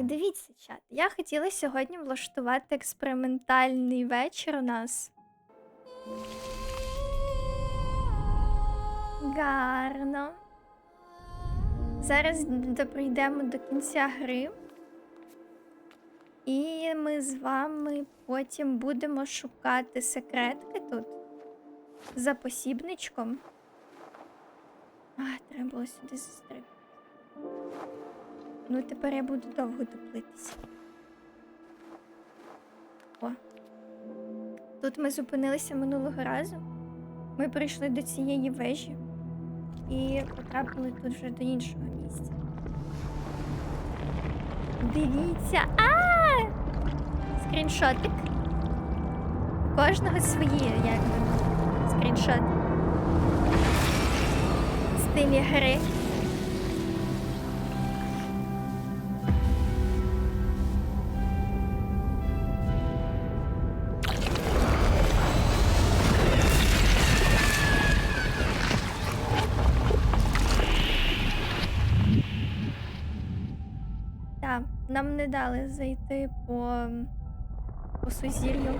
Так, дивіться, чат. Я хотіла сьогодні влаштувати експериментальний вечір у нас. Гарно. Зараз прийдемо до кінця гри. І ми з вами потім будемо шукати секретки тут за посібничком. А, треба було сюди застрибнути. Ну, тепер я буду довго дуплитися. О. Тут ми зупинилися минулого разу. Ми прийшли до цієї вежі і потрапили тут вже до іншого місця. Дивіться! А! Скріншотик. Кожного свої, як би, скріншот. В стилі гри. Нам дали зайти по, по сузір'ю.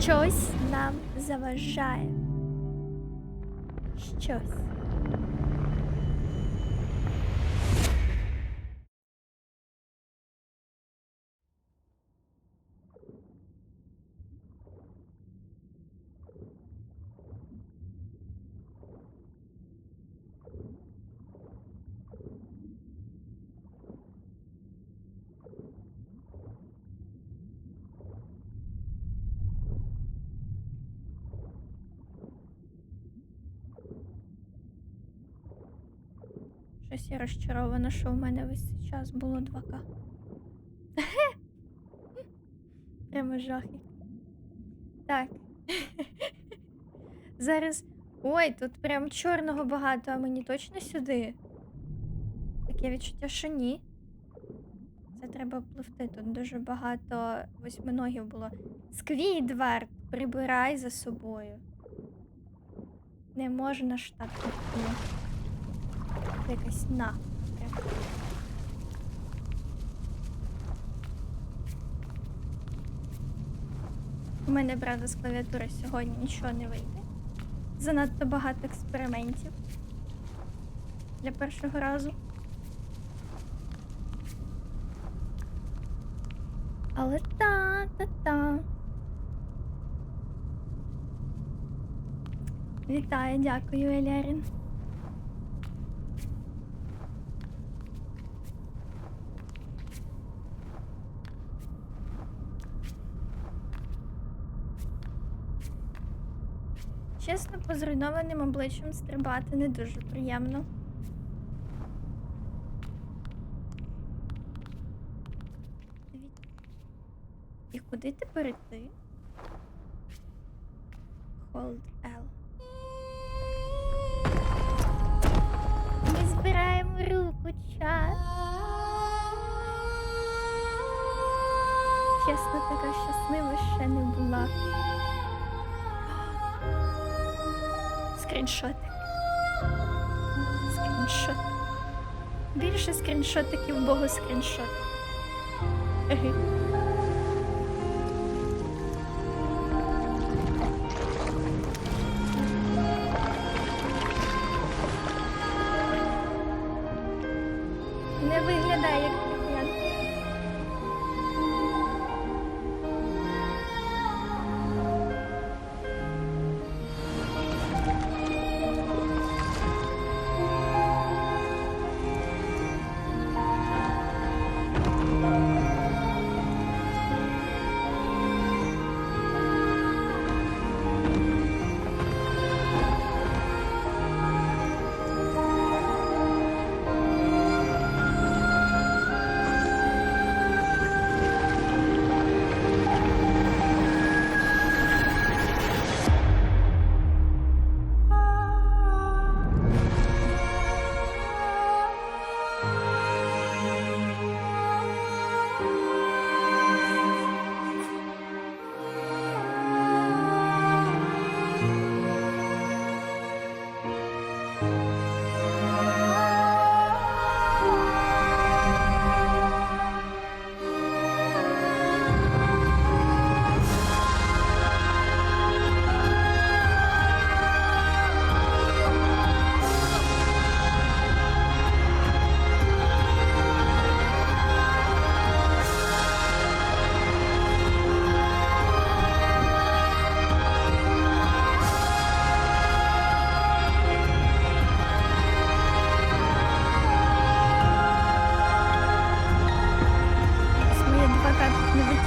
Щось нам заважає. Щось. Щось я розчарована, що в мене весь цей час було 2К. Прямо жахи. Так. Зараз. Ой, тут прям чорного багато, а мені точно сюди. Таке відчуття, що ні. Це треба пливти. Тут дуже багато восьминогів було. Сквідвард, прибирай за собою. Не можна ж так пливти. Це якась на. У мене, правда, з клавіатури сьогодні нічого не вийде. Занадто багато експериментів для першого разу. Але та та та. Вітаю, дякую, Елярін. Чесно, по зруйнованим обличчям стрибати не дуже приємно. І куди тепер йти? Hold Скріншот. Більше скріншотиків Богу скріншот.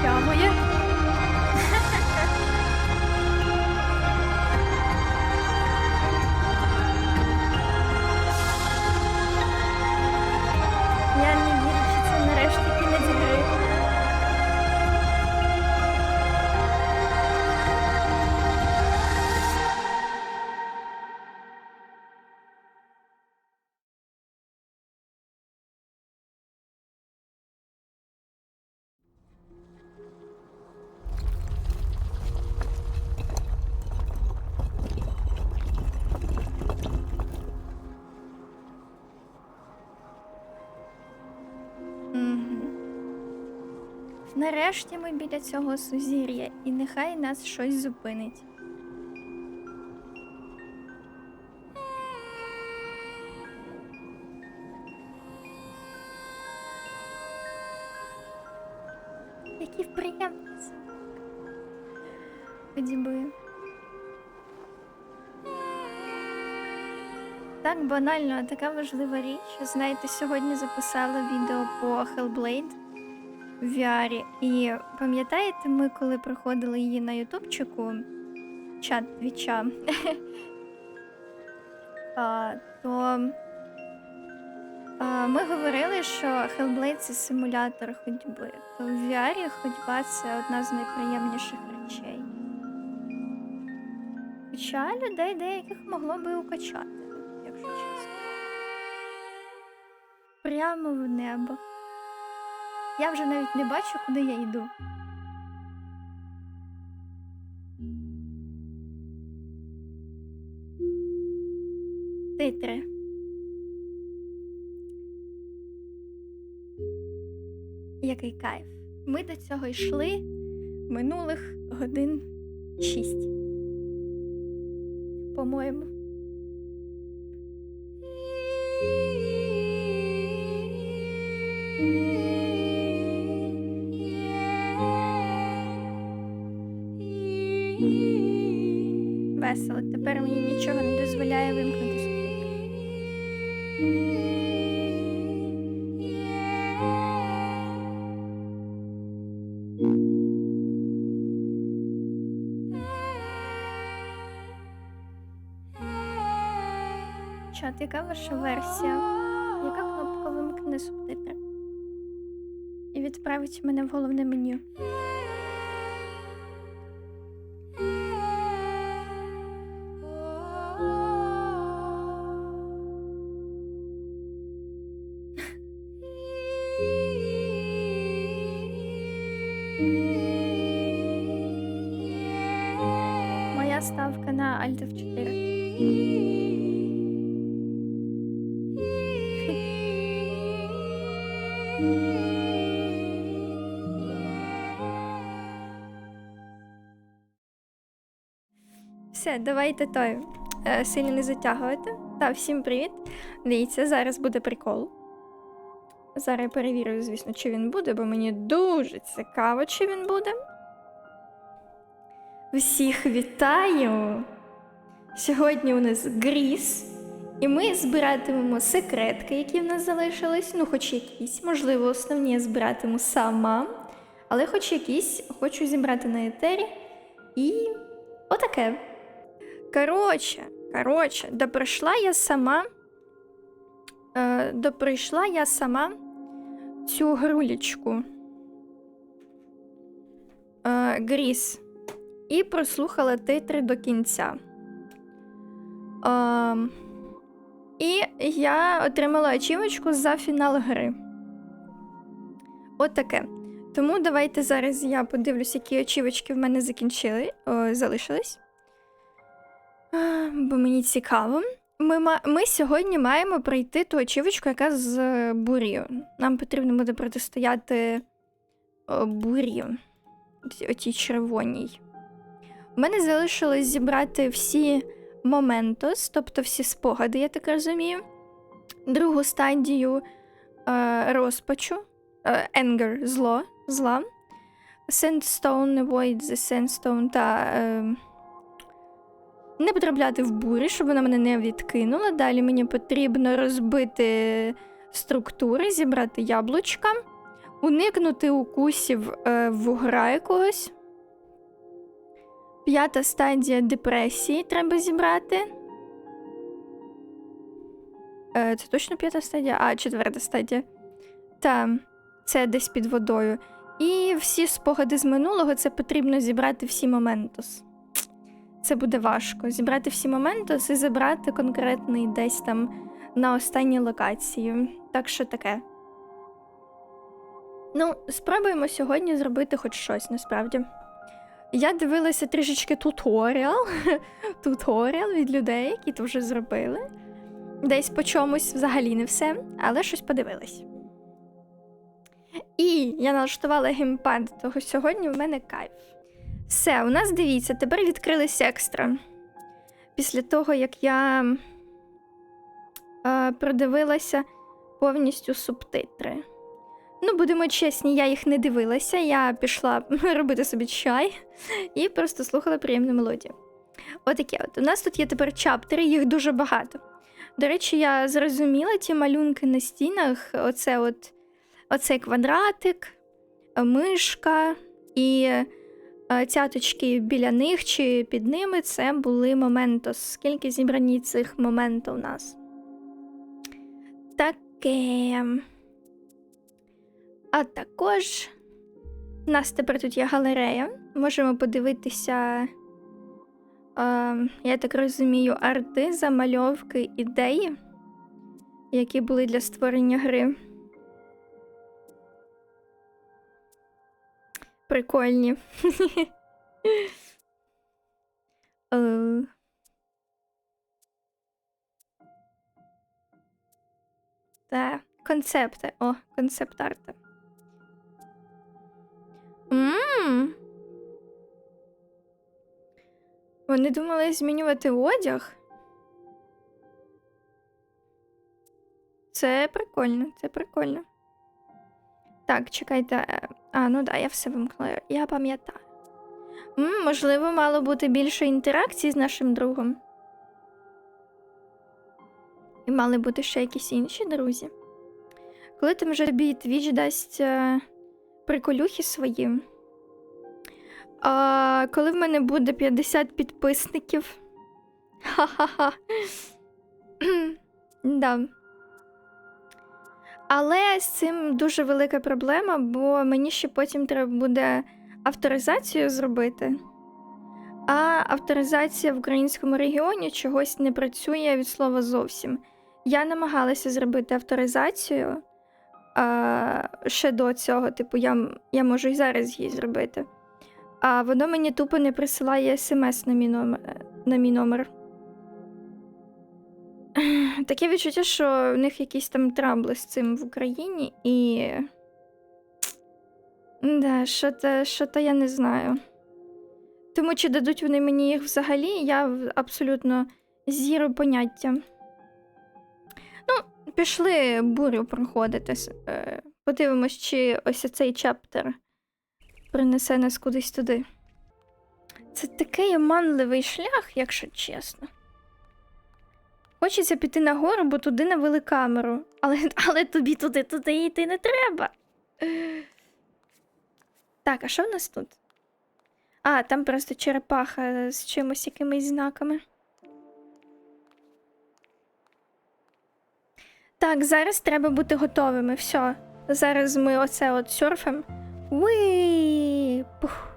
життя моє. Нарешті ми біля цього сузір'я, і нехай нас щось зупинить. Який приємний звук. Ходіби. Так банально, така важлива річ. Знаєте, сьогодні записала відео по Hellblade в VR. І пам'ятаєте, ми коли проходили її на ютубчику, чат твіча, то ми говорили, що Hellblade це симулятор ходьби. То в VR ходьба це одна з найприємніших речей. Хоча людей деяких могло би укачати, якщо чесно. Прямо в небо. Я вже навіть не бачу, куди я йду. Титри. Який кайф. Ми до цього йшли минулих годин шість. По-моєму. Весело. Тепер мені нічого не дозволяє вимкнути субтитри. Чат, яка ваша версія? Яка кнопка вимкне субтитри? І відправить мене в головне меню. Ставка на Alt F4. Все, давайте той е, сильно не затягувати. Та, всім привіт. Дивіться, зараз буде прикол. Зараз я перевірю, звісно, чи він буде, бо мені дуже цікаво, чи він буде. Всіх вітаю! Сьогодні у нас Гріс, і ми збиратимемо секретки, які в нас залишились. Ну, хоч якісь, можливо, основні я збиратиму сама. Але хоч якісь хочу зібрати на етері. І отаке. Коротше, коротше, доприйшла я сама. Е, доприйшла я сама цю грулічку. Е, Гріс. І прослухала титри до кінця. Е, і я отримала ачівочку за фінал гри. От таке. Тому давайте зараз я подивлюсь, які очівочки в мене закінчили, о, залишились. А, Бо мені цікаво. Ми, ми сьогодні маємо пройти ту очівочку, яка з е, бур'ю. Нам потрібно буде протистояти о, бур'ю. Ці- Отій червоній. У мене залишилось зібрати всі моментос, тобто всі спогади, я так розумію. Другу стадію е, розпачу. Е, anger, зло, зла. Sandstone, Avoid the Sandstone та. Е, не потрапляти в бурі, щоб вона мене не відкинула. Далі мені потрібно розбити структури, зібрати яблучка, уникнути укусів е, вугра якогось. П'ята стадія депресії треба зібрати. Е, це точно п'ята стадія? А, четверта стадія. Та, це десь під водою. І всі спогади з минулого це потрібно зібрати всі моментос. Це буде важко. Зібрати всі моментос і забрати конкретний десь там на останній локації. Так що таке. Ну, спробуємо сьогодні зробити хоч щось насправді. Я дивилася трішечки туторіал, туторіал від людей, які то вже зробили. Десь по чомусь взагалі не все, але щось подивилась. І я налаштувала геймпад, того сьогодні в мене кайф. Все, у нас дивіться, тепер відкрились екстра. Після того, як я е, продивилася повністю субтитри. Ну, будемо чесні, я їх не дивилася. Я пішла робити собі чай і просто слухала приємну мелодію. Отаке от. У нас тут є тепер чаптери, їх дуже багато. До речі, я зрозуміла ті малюнки на стінах. Оце от, оцей квадратик, мишка і е, цяточки біля них чи під ними це були моментос. Скільки зібрані цих моментів у нас? Таке. А також у нас тепер тут є галерея. Можемо подивитися, е, я так розумію, арти, замальовки, ідеї, які були для створення гри. Прикольні. Е. Концепти. О, концепт-арти. Мм. Вони думали змінювати одяг. Це прикольно, це прикольно. Так, чекайте. е, А, ну да, я все вимкнула. Я пам'ятаю. Можливо, мало бути більше інтеракцій з нашим другом. І мали бути ще якісь інші друзі. Коли там вже тобі твіч дасть е, приколюхи свої. А коли в мене буде 50 підписників. Ха-ха-ха. да. Але з цим дуже велика проблема, бо мені ще потім треба буде авторизацію зробити. А авторизація в українському регіоні чогось не працює від слова зовсім. Я намагалася зробити авторизацію а, ще до цього, типу, я, я можу і зараз її зробити. А воно мені тупо не присилає смс на мій номер. На мій номер. Таке відчуття, що в них якісь там трабли з цим в Україні і. Да, що то, що то я не знаю. Тому чи дадуть вони мені їх взагалі, я абсолютно зіро поняття. Пішли бурю проходити. е, Подивимось, чи ось цей чаптер принесе нас кудись туди. Це такий оманливий шлях, якщо чесно. Хочеться піти нагору, бо туди навели камеру. Але, але тобі туди туди йти не треба. Так, а що в нас тут? А, там просто черепаха з чимось якимись знаками. Так, зараз треба бути готовими. Все. Зараз ми оце от сюрфем. Уи! Пух.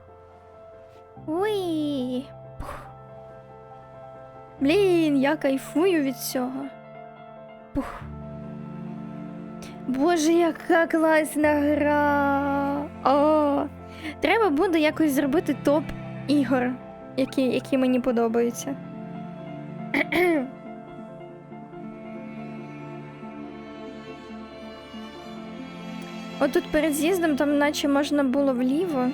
Уи! Пух. Блін, я кайфую від цього. Пух. Боже, яка класна гра! О! Треба буде якось зробити топ ігор, які, які мені подобаються. Отут перед з'їздом там наче можна було вліво.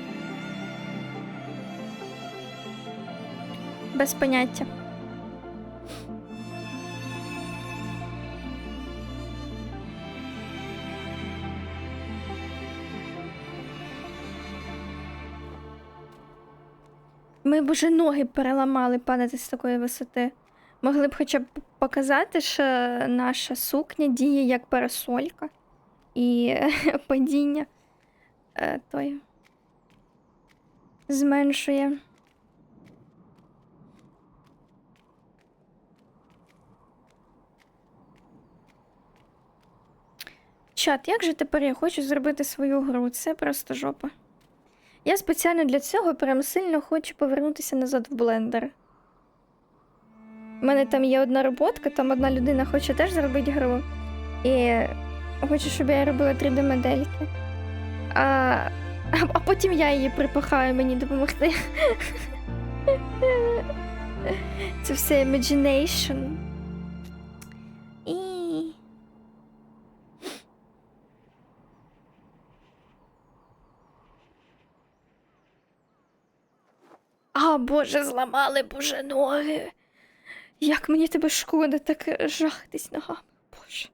Без поняття. Ми б уже ноги переламали падати з такої висоти. Могли б хоча б показати, що наша сукня діє як парасолька і падіння е, той зменшує. Чат, як же тепер я хочу зробити свою гру? Це просто жопа. Я спеціально для цього прям сильно хочу повернутися назад в блендер. У мене там є одна роботка, там одна людина хоче теж зробити гру. І Хочу, щоб я робила 3D-модельки. А а потім я її припахаю мені допомогти. Це все imagination. І. А, Боже, зламали Боже ноги. Як мені тебе шкода так жахатись ногами, Боже.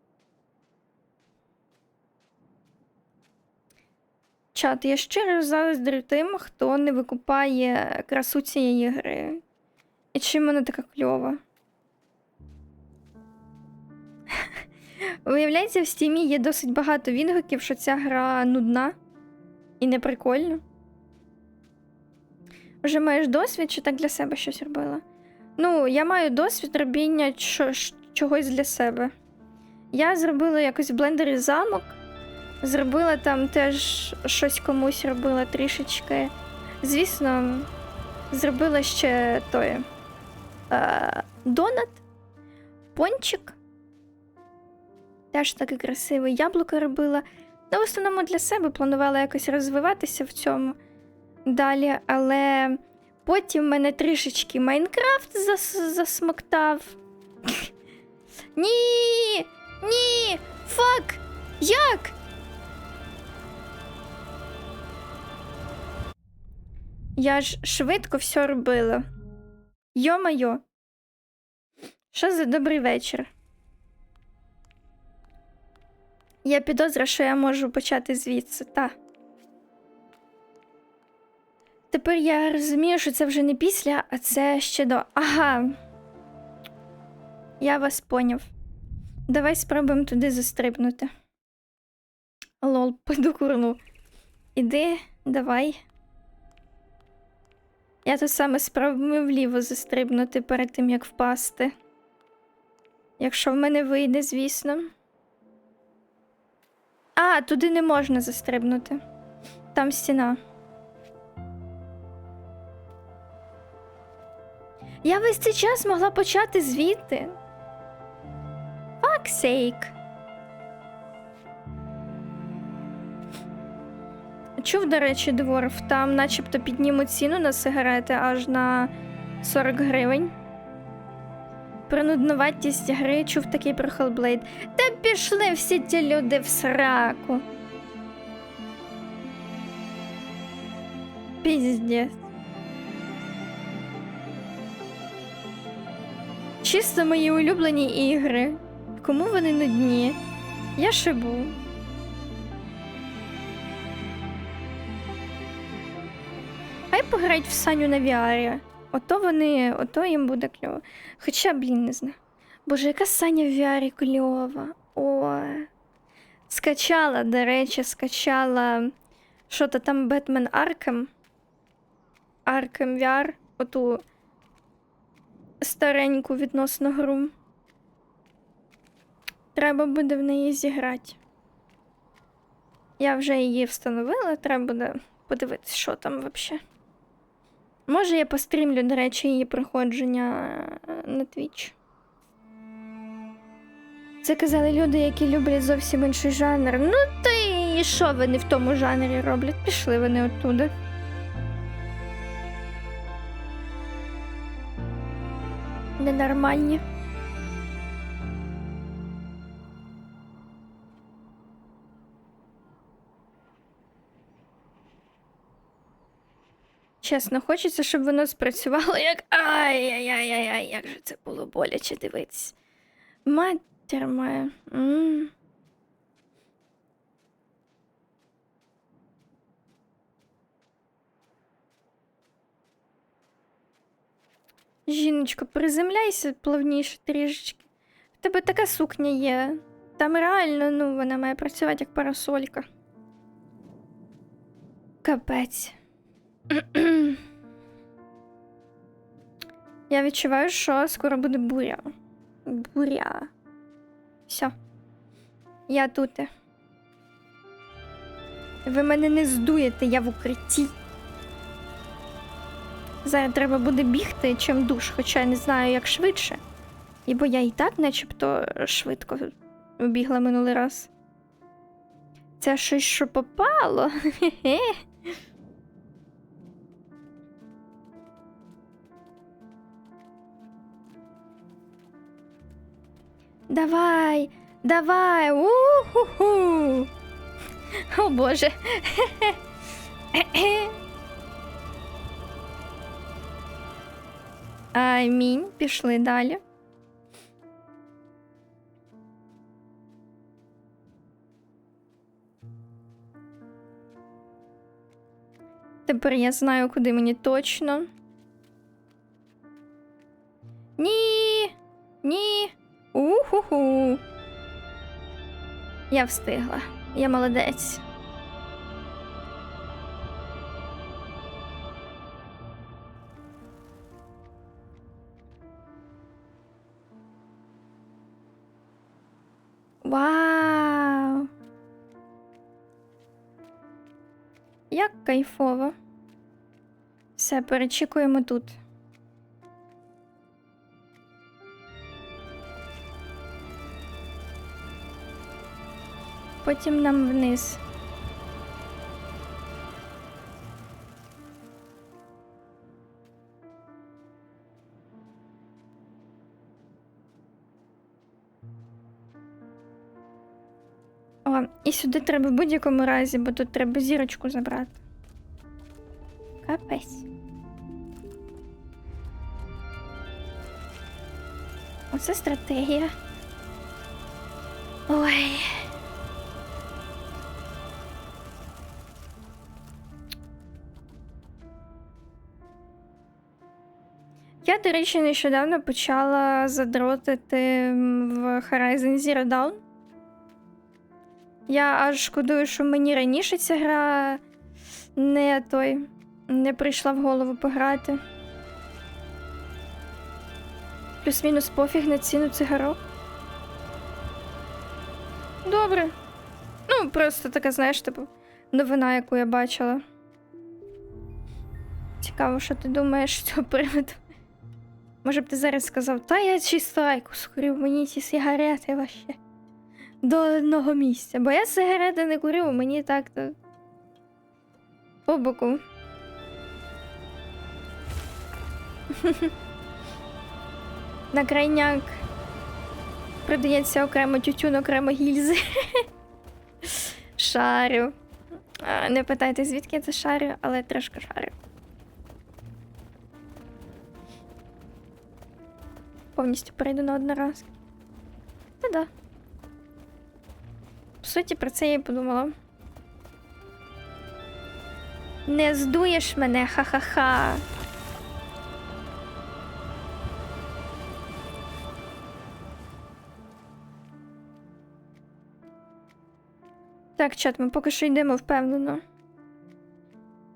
Чат, я щиро заздрю тим, хто не викупає красу цієї гри. І чим вона така кльова. Виявляється, в стімі є досить багато відгуків, що ця гра нудна і неприкольна. Вже маєш досвід чи так для себе щось робила? Ну, я маю досвід робіння чогось для себе. Я зробила якось в блендері замок, зробила там теж щось комусь робила трішечки. Звісно, зробила ще той е, донат, пончик. Теж такий красивий яблуко робила. Ну, в основному для себе планувала якось розвиватися в цьому далі, але потім мене трішечки Майнкрафт зас- засмоктав. Ні! Ні! Фак! Як? Я ж швидко все робила. Йо-майо. Що за добрий вечір? Я підозра, що я можу почати звідси, та. Тепер я розумію, що це вже не після, а це ще до. Ага. Я вас поняв. Давай спробуємо туди застрибнути. Лол, піду курну. Іди, давай. Я тут саме спробую вліво застрибнути перед тим, як впасти. Якщо в мене вийде, звісно. А, туди не можна застрибнути. Там стіна. Я весь цей час могла почати звідти. Fuck sake. Чув, до речі, дворф, там начебто піднімуть ціну на сигарети аж на 40 гривень. Про нудноватість гри чув такий про Hellblade. Та пішли всі ті люди в сраку. Піздець. Чисто мої улюблені ігри. Кому вони нудні? Я шибу. Пограють в Саню на VR. Ото вони, ото їм буде кльово. Хоча, блін, не знаю. Боже, яка Саня в VR кльова. О. Скачала, до речі, скачала. Що то там Бетмен Аркем. Аркем VR. Оту стареньку відносно гру. Треба буде в неї зіграти. Я вже її встановила, треба буде подивитися, що там взагалі. Може, я пострімлю, до речі, її проходження е, на Twitch. Це казали люди, які люблять зовсім інший жанр. Ну, то і що вони в тому жанрі роблять? Пішли вони оттуда. Ненормальні. Чесно, хочеться, щоб воно спрацювало як. Ай-яй-яй-яй, як же це було боляче дивитись. Матір моя. м Жіночко, приземляйся плавніше трішечки. В тебе така сукня є. Там реально, ну, вона має працювати як парасолька. Капець. Я відчуваю, що скоро буде буря. Буря. Все. Я тут. Ви мене не здуєте, я в укритті. Зараз треба буде бігти, чим душ, хоча я не знаю, як швидше. Ібо я і так начебто швидко бігла минулий раз. Це щось що попало. Хе-хе. Давай, давай. У-ху-ху. О Боже. Амінь. Пішли далі. Тепер я знаю, куди мені точно. Уху-ху. Я встигла. Я молодець. Вау! Як кайфово. Все, перечікуємо тут. Потім нам вниз. О, і сюди треба в будь-якому разі, бо тут треба зірочку забрати. Капець. Оце стратегія. Ой. Речі, нещодавно почала задротити в Horizon Zero Dawn. Я аж шкодую, що мені раніше ця гра не той не прийшла в голову пограти. Плюс-мінус пофіг на ціну цигарок. Добре. Ну, просто така, знаєш, типу, новина, яку я бачила. Цікаво, що ти думаєш з цього приводу. Може б ти зараз сказав, та я чисто айку скурю, мені ці сигарети ваще до одного місця. Бо я сигарети не курю, мені так-то по боку. На крайняк продається окремо тютюн, окремо гільзи. Шарю. Не питайте, звідки я це шарю, але трошки шарю. Повністю перейду на однораз. Та-да. В суті, про це я і подумала. Не здуєш мене, ха-ха-ха. Так, чат, ми поки що йдемо впевнено.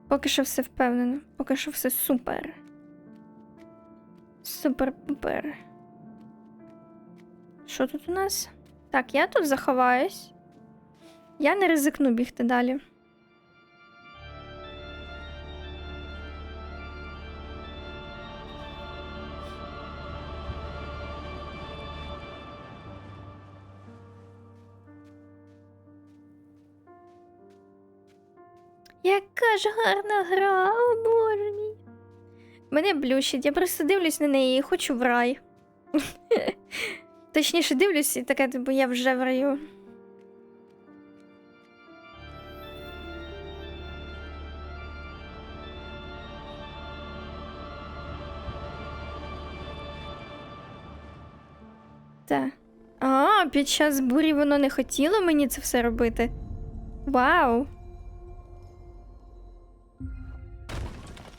Поки що все впевнено. Поки що все супер. Супер-пупер. Що тут у нас? Так, я тут заховаюсь. Я не ризикну бігти далі. Яка ж гарна гра, о боже мій. Мене блющить, я просто дивлюсь на неї і хочу в рай. Точніше дивлюсь і таке, типу, я вже в раю. Так. А, під час бурі воно не хотіло мені це все робити. Вау.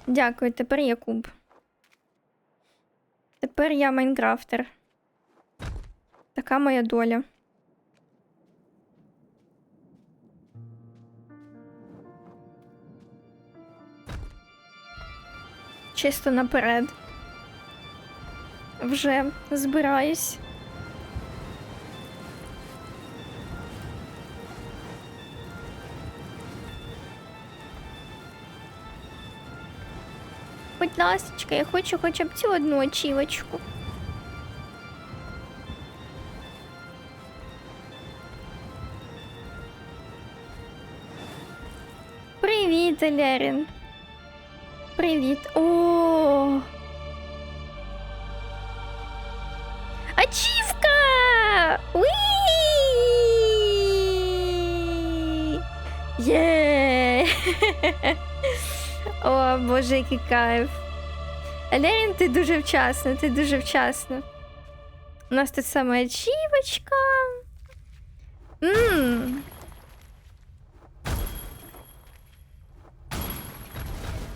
Дякую, тепер я куб. Тепер я Майнкрафтер. Така моя доля. Чисто наперед. Вже збираюсь. Будь ласочка, я хочу хоча б цю одну очівочку. Привіт, Елерін. Привіт. О. Ачівка! Уі! Є! О, боже, який кайф. Лерін, ти дуже вчасно, ти дуже вчасно. У нас тут саме ачівочка. Ммм.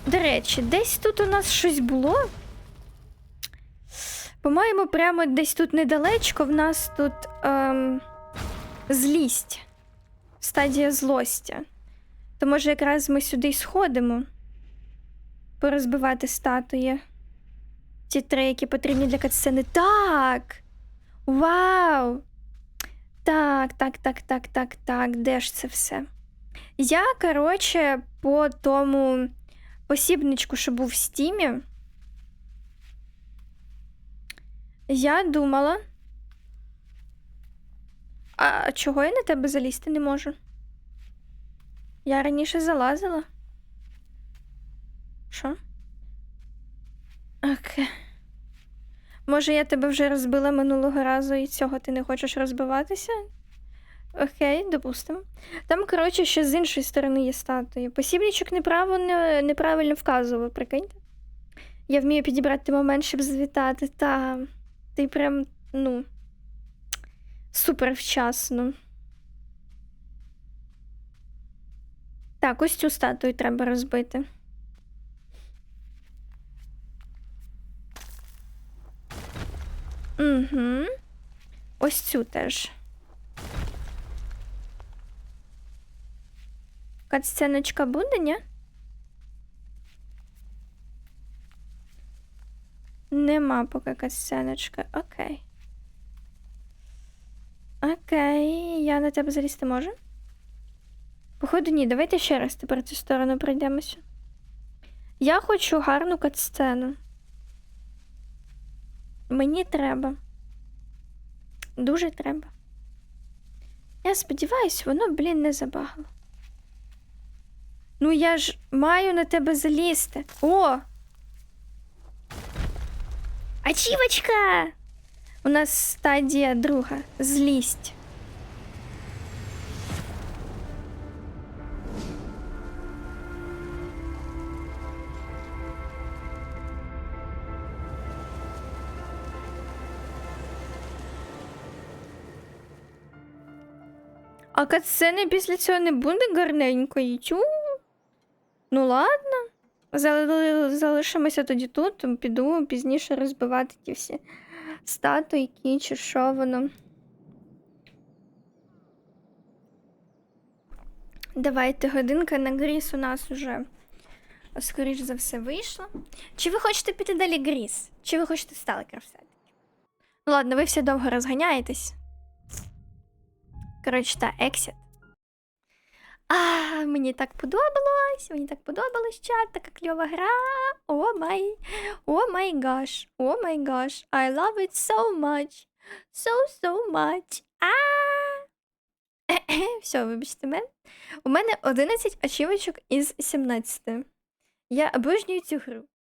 До речі, десь тут у нас щось було. По-моєму, прямо десь тут недалечко в нас тут ем, злість. Стадія злості. То може якраз ми сюди й сходимо. Порозбивати статуї. Ті три, які потрібні для катсцени. Так! Вау! Так, так, так, так, так, так. Де ж це все? Я, коротше, по тому посібничку, що був в стімі. Я думала. А чого я на тебе залізти не можу? Я раніше залазила. Що? Окей. Може, я тебе вже розбила минулого разу і цього ти не хочеш розбиватися? Окей, допустимо. Там, коротше, ще з іншої сторони є статуї. Посібничок неправильно, неправильно вказував, прикиньте. Я вмію підібрати момент, щоб звітати. Та ти прям, ну, супер вчасно. Так, ось цю статую треба розбити. Угу. Ось цю теж. Катсценочка буде, ні? Нема поки катсценочки. Окей. Окей, я на тебе залізти можу? Походу, ні, давайте ще раз тепер цю сторону пройдемося. Я хочу гарну катсцену. Мені треба. Дуже треба. Я сподіваюсь, воно, блін, не забагало. Ну, я ж маю на тебе залізти. О! Ачівочка! У нас стадія друга. Злість. А катсцени після цього не буде гарненької. Тю. Ну ладно. Зали- Залишимося тоді тут, піду пізніше розбивати ті всі статуйки, чи що воно. Давайте годинка на гріс у нас уже, скоріш за все, вийшла. Чи ви хочете піти далі гріс? Чи ви хочете сталкер все-таки? Ну ладно, ви все довго розганяєтесь. Коротше, та ексіт. А, мені так подобалось, мені так подобалось чат, така кльова гра. О май, о май гаш, о май гаш. I love it so much. So, so much. А. Все, вибачте мене. У мене 11 ачівочок із 17. Я обожнюю цю гру.